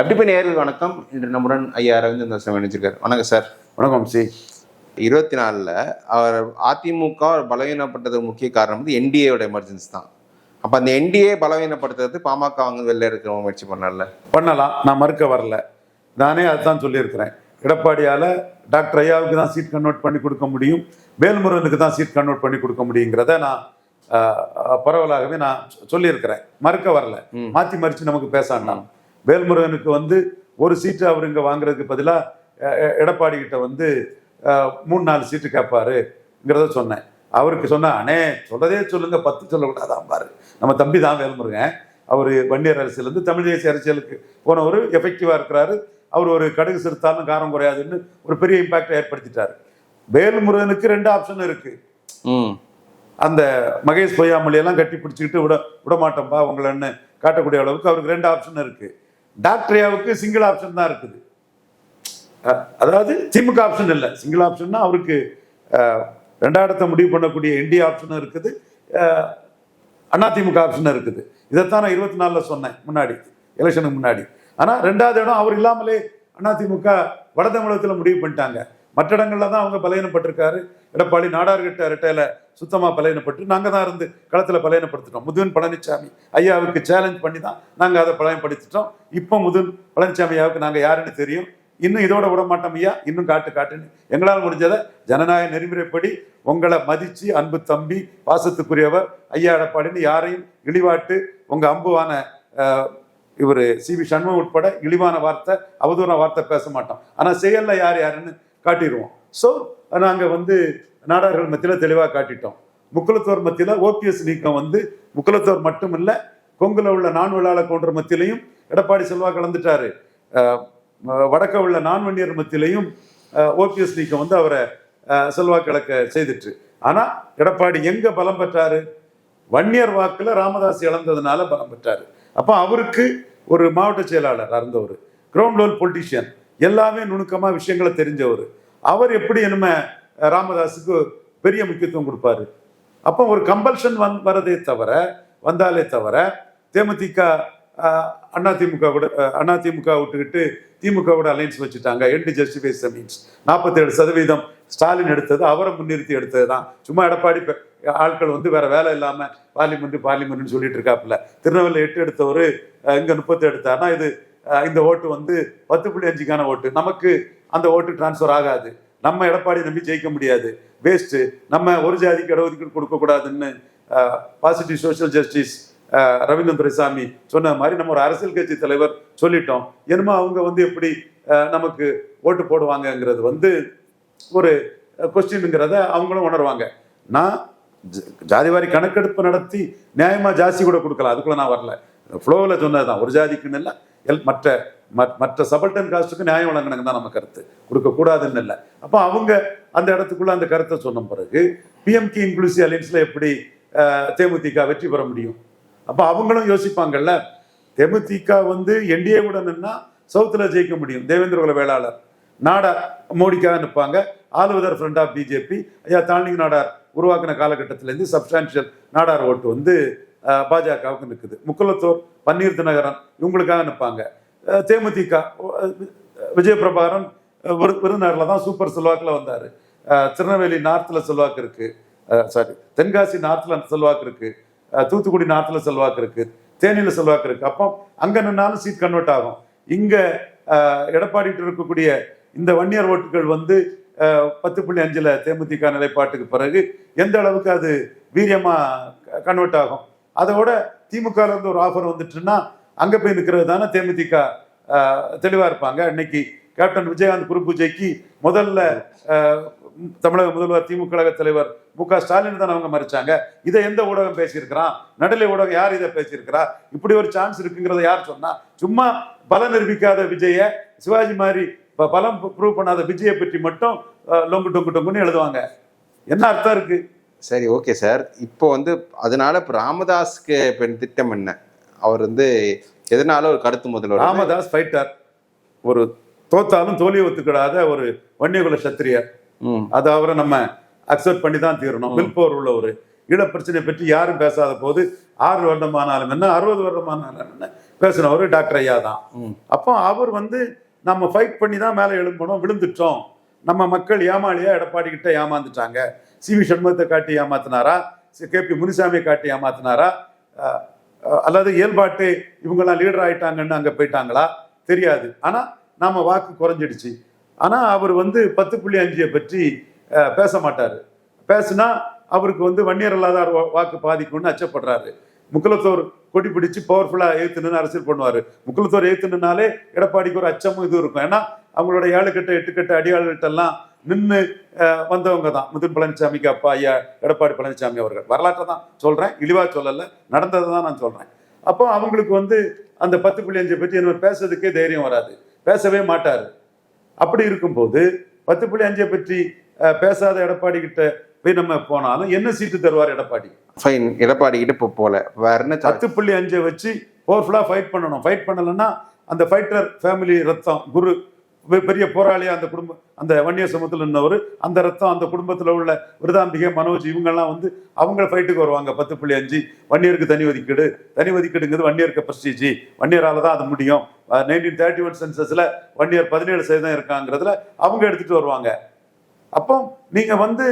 எப்படி நேயர்கள் வணக்கம்? இன்று நம்முடன் ஐயா அரவிந்த் சார் இணைச்சிருக்காரு வணக்கம் சார். வணக்கம் சி. இருபத்தி நாலில் அவர் அதிமுக பலவீனப்பட்டதுக்கு முக்கிய காரணம் வந்து என்டிஏவோட எமர்ஜென்சி தான். அப்போ அந்த என்டிஏ பலவீனப்படுத்துறது பாமக அவங்க வெளில இருக்கிற முயற்சி பண்ணல. பண்ணலாம். நான் மறுக்க வரல. நானே அதுதான் சொல்லியிருக்கிறேன். எடப்பாடியால் டாக்டர் ஐயாவுக்கு தான் சீட் கன்வெர்ட் பண்ணி கொடுக்க முடியும். வேல்முருகனுக்கு தான் சீட் கன்வெர்ட் பண்ணி கொடுக்க முடியுங்கிறத நான் பரவலாகவே நான் சொல்லியிருக்கிறேன். மறுக்க வரல. மாற்றி மறித்து நமக்கு பேசாண்டாம் வேல்முருகனுக்கு வந்து ஒரு சீட்டு அவர் இங்கே வாங்குறதுக்கு பதிலாக எடப்பாடி கிட்ட வந்து மூணு நாலு சீட்டு கேட்பாருங்கிறத சொன்னேன். அவருக்கு சொன்னா அண்ணே சொல்றதே சொல்லுங்க பத்து சொல்லக்கூடாதான் பாரு. நம்ம தம்பி தான் வேல்முருகன். அவர் வன்னியர் அரசியலேருந்து தமிழ் தேசிய அரசியலுக்கு போனவர் எஃபெக்டிவாக இருக்கிறாரு. அவர் ஒரு கடுகு சிறுத்தாலும் காரம் குறையாதுன்னு ஒரு பெரிய இம்பாக்டை ஏற்படுத்திட்டார். வேல்முருகனுக்கு ரெண்டு ஆப்ஷன் இருக்கு. அந்த மகேஷ் பொய்யாமொழி எல்லாம் கட்டி பிடிச்சிக்கிட்டு விட விட மாட்டோம்பா உங்களன்னு காட்டக்கூடிய அளவுக்கு அவருக்கு ரெண்டு ஆப்ஷன் இருக்கு. டாக்டரியாவுக்கு சிங்கிள் ஆப்ஷன் தான் இருக்குது. அதாவது திமுக ஆப்ஷன் இல்லை. சிங்கிள் ஆப்ஷன்னா அவருக்கு ரெண்டாயிரத்த முடிவு பண்ணக்கூடிய என்டி ஆப்ஷனும் இருக்குது. அண்ணா அதிமுக ஆப்ஷனும் இருக்குது. இதைத்தான் நான் இருபத்தி நாலில் சொன்னேன் முன்னாடி எலெக்ஷனுக்கு முன்னாடி. ஆனால் ரெண்டாவது இடம் அவர் இல்லாமலே அதிமுக வட தமிழகத்தில் முடிவு பண்ணிட்டாங்க. மற்ற இடங்களில் தான் அவங்க பலையனப்பட்டிருக்காரு எடப்பாடி நாடார்கிட்ட இரட்டையில சுத்தமாக பலையனப்பட்டு நாங்கள் தான் இருந்து களத்தில் பலையனப்படுத்திட்டோம் முதுன் பழனிசாமி ஐயாவுக்கு சேலஞ்ச் பண்ணி தான் நாங்கள் அதை பலையப்படுத்திட்டோம் இப்போ முதுன் பழனிசாமி ஐயாவுக்கு நாங்கள் யாருன்னு தெரியும். இன்னும் இதோட விட மாட்டோம் ஐயா. இன்னும் காட்டு காட்டுன்னு. எங்களால் முடிஞ்சதை ஜனநாயக நெறிமுறைப்படி உங்களை மதிச்சு அன்பு தம்பி பாசத்துக்குரியவர் ஐயா எடப்பாடின்னு யாரையும் இழிவாட்டு உங்க அம்புவான இவர் சி வி சண்முகம் உட்பட இழிவான வார்த்தை அவதூறான வார்த்தை பேச மாட்டோம். ஆனால் செயலில் யார் யாருன்னு காட்டிடுவோம். ஸோ நாங்கள் வந்து நாடார்கள் மத்தியில் தெளிவாக காட்டிட்டோம். முக்குலத்தோர் மத்தியில் ஓபிஎஸ் நீக்கம் வந்து முக்குலத்தோர் மட்டும் இல்லை கொங்குல உள்ள நான் விழாள கவுண்டர் மத்தியிலையும் எடப்பாடி செல்வா கலந்துட்டாரு. வடக்க உள்ள நான்வன்னியர் மத்தியிலையும் ஓபிஎஸ் நீக்கம் வந்து அவரை செல்வா கிழக்க செய்துட்டு. ஆனால் எடப்பாடி எங்கே பலம் பெற்றாரு? வன்னியர் வாக்கில் ராமதாஸ் இழந்ததுனால பலம் பெற்றார். அப்போ அவருக்கு ஒரு மாவட்ட செயலாளர் இருந்தவர் கிரவுண்ட் லெவல் பொலிட்டிஷியன் எல்லாமே நுணுக்கமாக விஷயங்களை தெரிஞ்சவர். அவர் எப்படி நம்ம ராமதாஸுக்கு பெரிய முக்கியத்துவம் கொடுப்பாரு? அப்போ ஒரு கம்பல்ஷன் வந் வரதே தவிர வந்தாலே தவிர தேமுதிக அதிமுக கூட அண்ணா அதிமுக விட்டுக்கிட்டு திமுக விட அலைன்ஸ் வச்சுட்டாங்க. எண்டு ஜஸ்டிஃபைஸ் மீன்ஸ் நாற்பத்தேழு சதவீதம் ஸ்டாலின் எடுத்தது அவரை முன்னிறுத்தி எடுத்தது தான் சும்மா எடப்பாடி ஆட்கள் வந்து வேற வேலை இல்லாமல் பார்லிமெண்ட் பார்லிமெண்ட்னு சொல்லிட்டு இருக்காப்புல. திருநெல்வேலி எட்டு எடுத்தவர் இங்கே முப்பத்தி எடுத்தாருன்னா இது இந்த ஓட்டு வந்து பத்து புள்ளி அஞ்சுக்கான ஓட்டு. நமக்கு அந்த ஓட்டு டிரான்ஸ்ஃபர் ஆகாது. நம்ம எடப்பாடி நம்பி ஜெயிக்க முடியாது. வேஸ்ட்டு நம்ம ஒரு ஜாதிக்கு இடஒதுக்கீடு கொடுக்கக்கூடாதுன்னு positive social justice Ravindran Duraisamy சொன்ன மாதிரி நம்ம ஒரு அரசியல் கட்சி தலைவர் சொல்லிட்டோம். என்னமோ அவங்க வந்து எப்படி நமக்கு ஓட்டு போடுவாங்கங்கிறது வந்து ஒரு கொஸ்டின்ங்கிறத அவங்களும் உணர்வாங்க. நான் ஜ- ஜாதிவாரி கணக்கெடுப்பு நடத்தி நியாயமாக ஜாஸ்தி கூட கொடுக்கலாம். அதுக்குள்ளே நான் வரல. ஃப்ளோவில் சொன்னது தான் ஒரு ஜாதிக்குன்னு இல்லை எல் மற்ற மற்ற சபல்டன் காஸ்ட்டுக்கு நியாயம் வழங்கினங்க தான் நம்ம கருத்து. கொடுக்கக்கூடாதுன்னு இல்லை. அப்போ அவங்க அந்த இடத்துக்குள்ள அந்த கருத்தை சொன்ன பிறகு பிஎம்கே இன்க்ளூசிவ் அலையன்ஸில் எப்படி தேமுதிக வெற்றி பெற முடியும்? அப்போ அவங்களும் யோசிப்பாங்கல்ல தேமுதிக வந்து என்டிஏ கூட நின்னா ஜெயிக்க முடியும். தேவேந்திரகுல வேளாளர். நாடார் மோடிக்காக நிற்பாங்க. ஆளுவதர் ஃப்ரெண்ட் ஆஃப் பிஜேபி ஐயா தாண்டிங் நாடார். உருவாக்கின காலகட்டத்திலேருந்து சப்ஸ்டான்ஷியல் நாடார் ஓட்டு வந்து பாஜகவுக்கு நிற்குது முக்குலத்தோர் பன்னீர் தினகரன் இவங்களுக்காக நிற்பாங்க தேமுதிக விஜயபிரபாகரன் விஜய பிரபாகரன் விரு- தான் சூப்பர் செல்வாக்கில் வந்தார். திருநெல்வேலி நார்த்தில் செல்வாக்கு இருக்குது சாரி தென்காசி நார்த்தில் செல்வாக்கு இருக்குது தூத்துக்குடி நார்த்தில் செல்வாக்கு இருக்குது தேனியில் செல்வாக்கு இருக்குது அப்போ அங்கே நின்னாலும் சீட் கன்வெர்ட் ஆகும். இங்கே எடப்பாடிட்டு இருக்கக்கூடிய இந்த வன்னியர் ஓட்டுகள் வந்து பத்து புள்ளி அஞ்சில் தேமுதிக நிலைப்பாட்டுக்கு பிறகு எந்த அளவுக்கு அது வீரியமாக கன்வெர்ட் ஆகும்? அதோட திமுக இருந்து ஒரு ஆஃபர் வந்துட்டுன்னா அங்க போய் நிற்கிறது தானே தேமுதிக தெளிவா இருப்பாங்க. இன்னைக்கு கேப்டன் விஜயகாந்த் குரு பூஜைக்கு முதல்ல தமிழக முதல்வர் திமுக கழக தலைவர் மு க ஸ்டாலின் தான் அவங்க மறைச்சாங்க. இதை எந்த ஊடகம் பேசியிருக்கிறான்? நடுநிலை ஊடகம் யார் இதை பேசியிருக்கிறா? இப்படி ஒரு சான்ஸ் இருக்குங்கிறத யார் சொன்னா சும்மா பலம் நிரூபிக்காத விஜய சிவாஜி மாதிரி பலம் ப்ரூவ் பண்ணாத விஜயை பற்றி மட்டும் லொங்கு டொங்கு டொங்குன்னு எழுதுவாங்க. என்ன அர்த்தம் இருக்கு? சரி ஓகே சார் இப்போ வந்து அதனால இப்போ ராமதாஸ்க்கு இப்போ திட்டம் என்ன? அவர் வந்து எதனால ஒரு கருத்து முதல்வர்? ராமதாஸ் ஃபைட்டர் ஒரு தோத்தாலும் தோல்வியை ஒத்துக்கிடாத ஒரு வன்னியகுல சத்திரியர். அதை அவரை நம்ம அக்செப்ட் பண்ணி தான் தீரணும் வில் பவர் உள்ளவர் ஈழப்பிரச்சனை பற்றி யாரும் பேசாத போது ஆறு வருடமானாலும் என்ன அறுபது வருடமானாலும் என்ன பேசினவர் டாக்டர் ஐயா தான். அப்போ அவர் வந்து நம்ம ஃபைட் பண்ணி தான் மேலே எழும்பணும் விழுந்துட்டோம். நம்ம மக்கள் ஏமாளியா எடப்பாடி கிட்ட ஏமாந்துட்டாங்க. சி வி சண்முகத்தை காட்டி ஏமாத்தினாரா? கே பி முனிசாமியை காட்டி ஏமாத்தினாரா? அல்லது இயல்பாட்டு இவங்கெல்லாம் லீடர் ஆயிட்டாங்கன்னு அங்கே போயிட்டாங்களா? தெரியாது. ஆனால் நாம் வாக்கு குறைஞ்சிடுச்சு. ஆனால் அவர் வந்து பத்து புள்ளி அஞ்சியை பற்றி பேச மாட்டார். பேசுனா அவருக்கு வந்து வன்னியர் அல்லாதார் வா- வாக்கு பாதிக்கும்னு அச்சப்படுறாரு. முக்குலத்தோர் கொடி பிடிச்சு பவர்ஃபுல்லாக ஏத்துன்னு அரசியல் பண்ணுவார். முக்குலத்தோர் ஏத்துனாலே எடப்பாடிக்கு ஒரு அச்சமும் இது இருக்கும். ஏன்னா அவங்களோட ஏழு கட்ட எட்டு கட்ட அடியாளர்கிட்ட எல்லாம் நின்று வந்தவங்க தான். முத்துன் பழனிசாமிக்கு அப்பா ஐயா எடப்பாடி பழனிசாமி அவர்கள். வரலாற்றை தான் சொல்றேன். இழிவா சொல்லல. நடந்ததை தான் நான் சொல்றேன். அப்போ அவங்களுக்கு வந்து அந்த பத்து புள்ளி அஞ்சை பற்றி என்ன பேசுறதுக்கே தைரியம் வராது. பேசவே மாட்டாரு. அப்படி இருக்கும்போது பத்து புள்ளி அஞ்சை பற்றி பேசாத எடப்பாடி கிட்ட போய் நம்ம போனாலும் என்ன சீட்டு தருவார் எடப்பாடி? ஃபைன் எடப்பாடி கிட்ட இப்போ போல. வேற என்ன பத்து புள்ளி அஞ்சை வச்சு பவர்ஃபுல்லா ஃபைட் பண்ணணும். ஃபைட் பண்ணலைன்னா அந்த ஃபைட்டர் ஃபேமிலி ரத்தம் குரு பெரிய போராளியா அந்த குடும்பம் அந்த வன்னிய சமூகத்தில் நின்றவர் அந்த ரத்தம் அந்த குடும்பத்தில் உள்ள விருதாம்பிகை மனோஜ் இவங்கெல்லாம் வந்து அவங்க ஃபைட்டுக்கு வருவாங்க. பத்து புள்ளி அஞ்சு. வன்னியருக்கு தனி ஒதுக்கீடு. தனி ஒதுக்கீடுங்கிறது வன்னியருக்கு பிரஸ்டீஜ் வன்னியரால் தான் அது முடியும். நைன்டீன் தேர்ட்டி ஒன் சென்சஸில் வன்னியர் பதினேழு சதவீதம் இருக்காங்கிறதுல அவங்க எடுத்துகிட்டு வருவாங்க. அப்போ நீங்கள் வந்து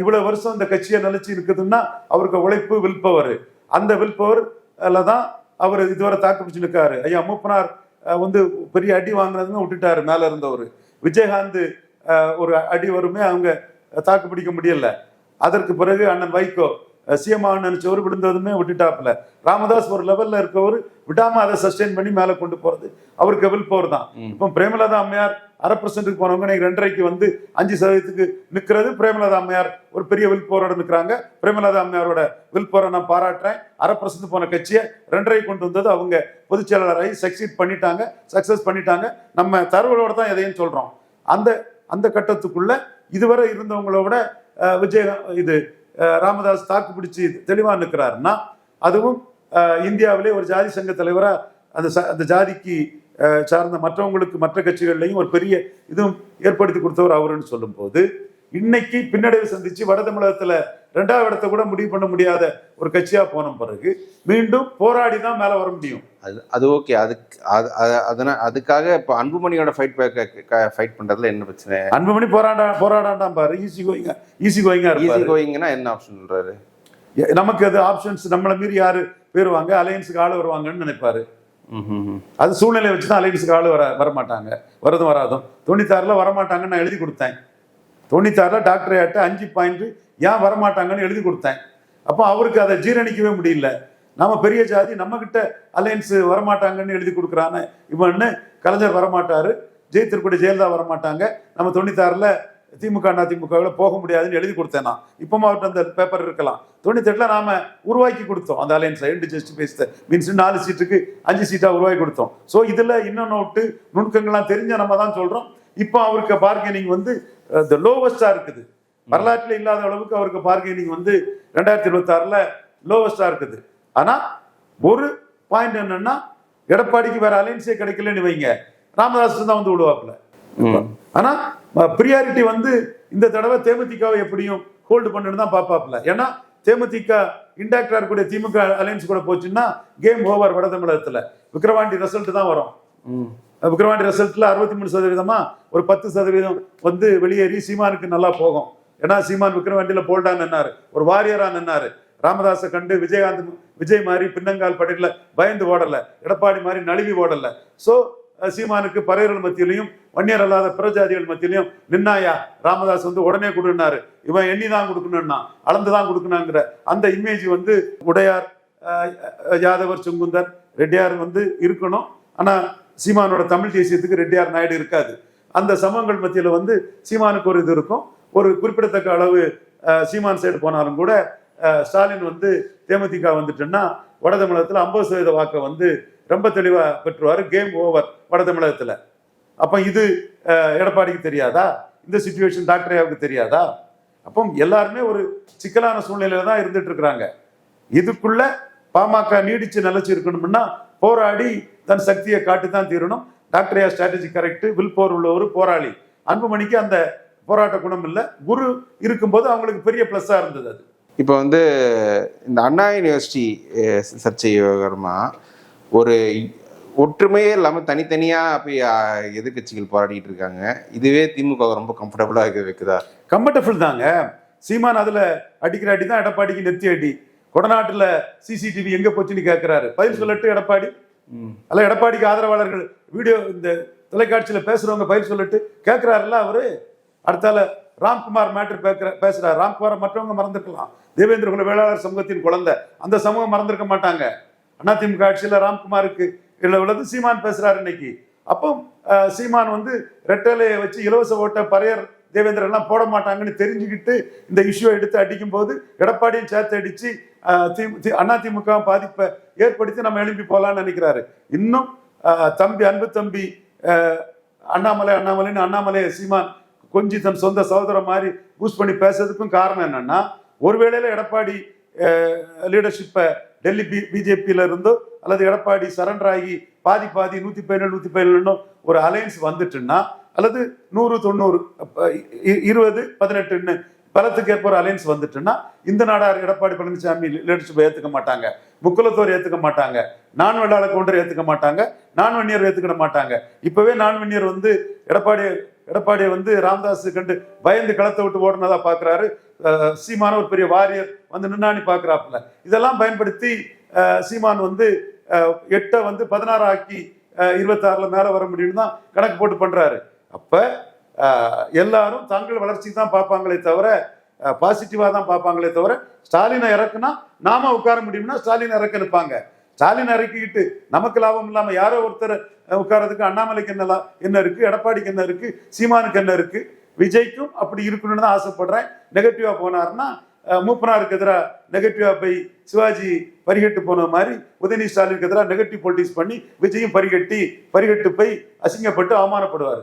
இவ்வளோ வருஷம் இந்த கட்சியை நிலைச்சு இருக்குதுன்னா அவருக்கு உழைப்பு வில்பவர் அந்த வில்பவர் தான் அவர் இதுவரை தாக்கு பிடிச்சு நிற்காரு ஐயா மூப்பனார் வந்து பெரிய அடி வாங்கினதுன்னு விட்டுட்டாரு மேல இருந்தவர். விஜயகாந்த் ஒரு அடி வருமே அவங்க தாக்கு பிடிக்க முடியல. அதற்கு பிறகு அண்ணன் வைகோ சிஎம் நினைச்சவர் விழுந்ததுமே விட்டுட்டாப்புல. ராமதாஸ் ஒரு லெவல்ல இருக்கவர் விடாம அதை சஸ்டெயின் பண்ணி மேல கொண்டு போறது. அவருக்கு வில் பவர் தான். இப்போ பிரேமலதா அம்மையார் அரை பர்சன்ட்டுக்கு போனவங்க இன்னைக்கு ரெண்டரைக்கு வந்து அஞ்சு சதவீதத்துக்கு நிற்கிறது பிரேமலதா அம்மையார் ஒரு பெரிய வில் பவரோட நிற்கிறாங்க பிரேமலதா அம்மையாரோட வில் பவரை நான் பாராட்டுறேன். அரை பர்சன்ட் போன கட்சியை ரெண்டரை கொண்டு வந்தது அவங்க பொதுச் செயலாளராகி சக்சீட் பண்ணிட்டாங்க சக்சஸ் பண்ணிட்டாங்க. நம்ம தரவுகளோட தான் எதையும் சொல்றோம். அந்த அந்த கட்டத்துக்குள்ள இதுவரை இருந்தவங்களோட விஜய் இது ராமதாஸ் தாக்கு பிடிச்சி தெளிவாக நிற்கிறாருன்னா அதுவும் இந்தியாவிலே ஒரு ஜாதி சங்க தலைவராக அந்த ச- அந்த ஜாதிக்கு சார்ந்த மற்றவங்களுக்கு மற்ற கட்சிகள்லையும் ஒரு பெரிய இதுவும் ஏற்படுத்தி கொடுத்தவர் அவருன்னு சொல்லும்போது இன்னைக்கு பின்னடைவு சந்திச்சு வட தமிழகத்தில் ரெண்டாவது இடத்தை கூட முடிவு பண்ண முடியாத ஒரு கட்சியா போன பிறகு மீண்டும் போராடி தான் மேல வர முடியும். அது அது ஓகே. அதுக்கு அது அது- அதனா அதுக்காக இப்போ அன்புமணியோட ஃபைட் ஃபைட் பண்றதுல என்ன பிரச்சனை? அன்புமணி போராடா போராடாண்டாம் பாரு. ஈஸி கோயிங்க ஈஸி கோயிங்கா ஈஸி கோயிங்கன்னா என்ன ஆப்ஷன் சொல்றாரு? நமக்கு அது ஆப்ஷன்ஸ் நம்மளை மீறி யாரு போயிருவாங்க? அலையன்ஸுக்கு ஆள் வருவாங்கன்னு நினைப்பாரு. அது சூழ்நிலை வச்சு தான் அலையன்ஸுக்கு ஆள் வர வரமாட்டாங்க. வரதும் வராதும். தொண்ணூத்தாறுல வரமாட்டாங்கன்னு நான் எழுதி கொடுத்தேன். தொண்ணூத்தாறுல டாக்டர் ஆட்ட அஞ்சு பாயிண்ட் ஏன் வரமாட்டாங்கன்னு எழுதி கொடுத்தேன். அப்போ அவருக்கு அதை ஜீரணிக்கவே முடியல. நம்ம பெரிய ஜாதி நம்ம கிட்ட அலையன்ஸ் வரமாட்டாங்கன்னு எழுதி கொடுக்குறான்னு இவன்னு கலைஞர் வரமாட்டாரு ஜெயித்திருக்கூடிய ஜெயலலிதா வரமாட்டாங்க நம்ம தொண்ணூத்தாறுல திமுக அதிமுகவில் திமுகவில் போக முடியாதுன்னு எழுதி கொடுத்தேன் நான். இப்போ மாவட்டம் அந்த பேப்பர் இருக்கலாம். தொண்ணூத்தெட்டில் நாம உருவாக்கி கொடுத்தோம். அந்த அலையன்ஸ் ரெண்டு ஜஸ்ட் பேஸ் மீன்ஸ் நாலு சீட்டுக்கு அஞ்சு சீட்டாக உருவாக்கி கொடுத்தோம். ஸோ இதில் இன்னும் நோட்டு நுணுக்கங்கள்லாம் தெரிஞ்ச நம்ம தான் சொல்கிறோம் இப்போ அவருக்கு பார்கெனிங் வந்து த லோவஸ்டாக இருக்குது. வரலாற்றில் இல்லாத அளவுக்கு அவருக்கு பார்கெனிங் வந்து ரெண்டாயிரத்தி இருபத்தாறுல லோவஸ்டா இருக்குது. ஆனா ஒரு பாயிண்ட் என்னன்னா எடப்பாடிக்கு வேற அலைன்ஸே கிடைக்கலன்னு வைங்க. ராமதாஸ் தான் வந்து விடுவாப்புல. ம். ஆனா ப்ரியாரிட்டி வந்து இந்த தடவை தேமுதிகவை எப்படியும் ஹோல்டு பண்ணணும் தான் பார்ப்பாப்ல ஏன்னா தேமுதிக இன்டாக்டா இருக்கக்கூடிய திமுக அலையன்ஸ் கூட போச்சுன்னா கேம் ஓவர் வட தமிழகத்துல. விக்கிரவாண்டி ரிசல்ட் தான் வரும். ம். விக்கிரவாண்டி ரிசல்ட்ல அறுபத்தி மூணு சதவீதமா ஒரு பத்து சதவீதம் வந்து வெளியேறி சீமானுக்கு நல்லா போகும். ஏன்னா சீமான் விக்கிரவாண்டியில போல்டா நின்னாரு. ஒரு வாரியரா நின்னாரு. ராமதாஸை கண்டு விஜயகாந்த் விஜய் மாதிரி பின்னங்கால் படையில பயந்து ஓடல. எடப்பாடி மாதிரி நழுவி ஓடல. ஸோ சீமானுக்கு பறையர்கள் மத்தியிலையும் வன்னியர் அல்லாத பிரஜாதிகள் மத்தியிலையும் நின்னாயா? ராமதாஸ் வந்து உடனே கொடுனாரு இவன் எண்ணி தான் கொடுக்கணும்னா அளந்து தான் கொடுக்கணுங்கிற அந்த இமேஜ் வந்து உடையார் யாதவர் செங்குந்தர் ரெட்டியார் வந்து இருக்கணும். ஆனால் சீமானோட தமிழ் தேசியத்துக்கு ரெட்டியார் நாயுடு இருக்காது. அந்த சமங்கள் மத்தியில் வந்து சீமானுக்கு ஒரு இது இருக்கும். ஒரு குறிப்பிடத்தக்க அளவு சீமான் சைடு போனாலும் கூட ஸ்டாலின் வந்து தேமுதிக வந்துட்டுன்னா வட தமிழகத்தில் ஐம்பது சதவீத வாக்கை வந்து ரொம்ப தெளிவாக பெற்றுவார். கேம் ஓவர் வட தமிழகத்தில். அப்போ இது எடப்பாடிக்கு தெரியாதா? இந்த சுச்சுவேஷன் டாக்டர் ஐயாவுக்கு தெரியாதா? அப்போ எல்லாருமே ஒரு சிக்கலான சூழ்நிலையில தான் இருந்துட்டு இருக்கிறாங்க. இதுக்குள்ள பாமக நீடிச்சு நிலச்சி இருக்கணும்னா போராடி தன் சக்தியை காட்டி தான் தீரணும். டாக்டர் ஐயா ஸ்ட்ராட்டஜி கரெக்ட் வில் போர் உள்ள ஒரு போராளி. அன்புமணிக்கு அந்த போராட்ட குணம் இல்லை. குரு இருக்கும்போது அவங்களுக்கு பெரிய பிளஸ்ஸா இருந்தது அது. இப்போ வந்து இந்த அண்ணா யூனிவர்சிட்டி சர்ச்சை விவகாரமா ஒரு ஒற்றுமையே இல்லாமல் தனித்தனியாக போய் அஹ், எதிர்க்கட்சிகள் போராடிட்டு இருக்காங்க. இதுவே திமுக ரொம்ப கம்ஃபர்டபுளாக இருக்க வைக்குதா? கம்ஃபர்டபுள் தாங்க. சீமான் அதுல அடிக்கிற அடி தான் எடப்பாடிக்கு நெத்தி அடி. கொடநாட்டுல சிசிடிவி எங்க போச்சுன்னு கேட்கிறாரு பதில் சொல்லட்டு எடப்பாடி. அல்ல எடப்பாடிக்கு ஆதரவாளர்கள் வீடியோ இந்த தொலைக்காட்சியில பேசுறவங்க பதில் சொல்லிட்டு கேட்கிறாருல்ல அவரு. அடுத்தால ராம்குமார் மேட்டர் பேசுற பேசுறாரு. ராம்குமார் மற்றவங்க மறந்துருக்கலாம் தேவேந்திர குல வேளாளர் சமூகத்தின் குழந்தை. அந்த சமூகம் மறந்துருக்க மாட்டாங்க. அதிமுக ஆட்சியில் ராம்குமாருக்கு இல்லை உள்ளது சீமான் பேசுறாரு இன்னைக்கு. அப்போ சீமான் வந்து ரெட்டலையை வச்சு இலவச ஓட்ட பறையர் தேவேந்திரன் எல்லாம் போட மாட்டாங்கன்னு தெரிஞ்சுக்கிட்டு இந்த இஷ்யூ எடுத்து அடிக்கும் போது எடப்பாடியும் சேர்த்து அடிச்சு தி- அதிமுக பாதிப்பை ஏற்படுத்தி நம்ம எழுப்பி போகலான்னு நினைக்கிறாரு. இன்னும் தம்பி அன்பு தம்பி அண்ணாமலை அண்ணாமலைன்னு அண்ணாமலை சீமான் கொஞ்சம் தன் சொந்த சகோதரம் மாதிரி பூஸ்ட் பண்ணி பேசுறதுக்கும் காரணம் என்னன்னா ஒருவேளையில எடப்பாடி லீடர்ஷிப்பை டெல்லி பி பிஜேபியில இருந்தோ அல்லது எடப்பாடி சரண்டர் ஆகி பாதி பாதி நூத்தி பதினேழு நூத்தி பதினேழுன்னு ஒரு அலையன்ஸ் வந்துட்டுன்னா அல்லது நூறு தொண்ணூறு இ- இருபது பதினெட்டுன்னு பலத்துக்கு ஏற்ப ஒரு அலையன்ஸ் வந்துட்டுன்னா இந்த நாடார் எடப்பாடி பழனிசாமி லீடர்ஷிப் ஏற்றுக்க மாட்டாங்க. முக்குலத்தோர் ஏற்றுக்க மாட்டாங்க. நான் வெள்ளாள கவுண்டர் ஏற்றுக்க மாட்டாங்க. நான் வன்னியர் ஏற்றுக்கிட மாட்டாங்க. இப்பவே நான் வன்னியர் வந்து எடப்பாடி எடப்பாடியை வந்து ராமதாஸ் கண்டு பயந்து களத்தை விட்டு ஓடுனதா பார்க்குறாரு. சீமான ஒரு பெரிய வாரியர் வந்து நின்னாணி பார்க்குறாப்புல. இதெல்லாம் பயன்படுத்தி சீமான் வந்து எட்டை வந்து பதினாறு ஆக்கி இருபத்தாறில் மேலே வர முடியும்னு தான் கணக்கு போட்டு பண்ணுறாரு அப்போ எல்லாரும் தங்கள் வளர்ச்சி தான் பார்ப்பாங்களே தவிர பாசிட்டிவாக தான் பார்ப்பாங்களே தவிர ஸ்டாலினை இறக்குனா நாம உட்கார முடியும்னா ஸ்டாலின் இறக்க நிற்பாங்க ஸ்டாலின் இறக்கிக்கிட்டு நமக்கு லாபம் இல்லாம யாரோ ஒருத்தர் உட்காரதுக்கு உட்கார்றதுக்கு அண்ணாமலைக்கு என்ன என்ன இருக்கு? எடப்பாடிக்கு என்ன இருக்கு? சீமானுக்கு என்ன இருக்கு? விஜய்க்கும் அப்படி இருக்கணும்னு தான் ஆசைப்படுறேன். நெகட்டிவா போனார்னா மூப்பனாருக்கு எதிராக நெகட்டிவா போய் சிவாஜி பரிகட்டு போன மாதிரி உதயநிதி ஸ்டாலினுக்கு எதிராக நெகட்டிவ் பொலிட்டிக்ஸ் பண்ணி விஜயும் பரிகட்டி பரிகட்டு போய் அசிங்கப்பட்டு அவமானப்படுவார்.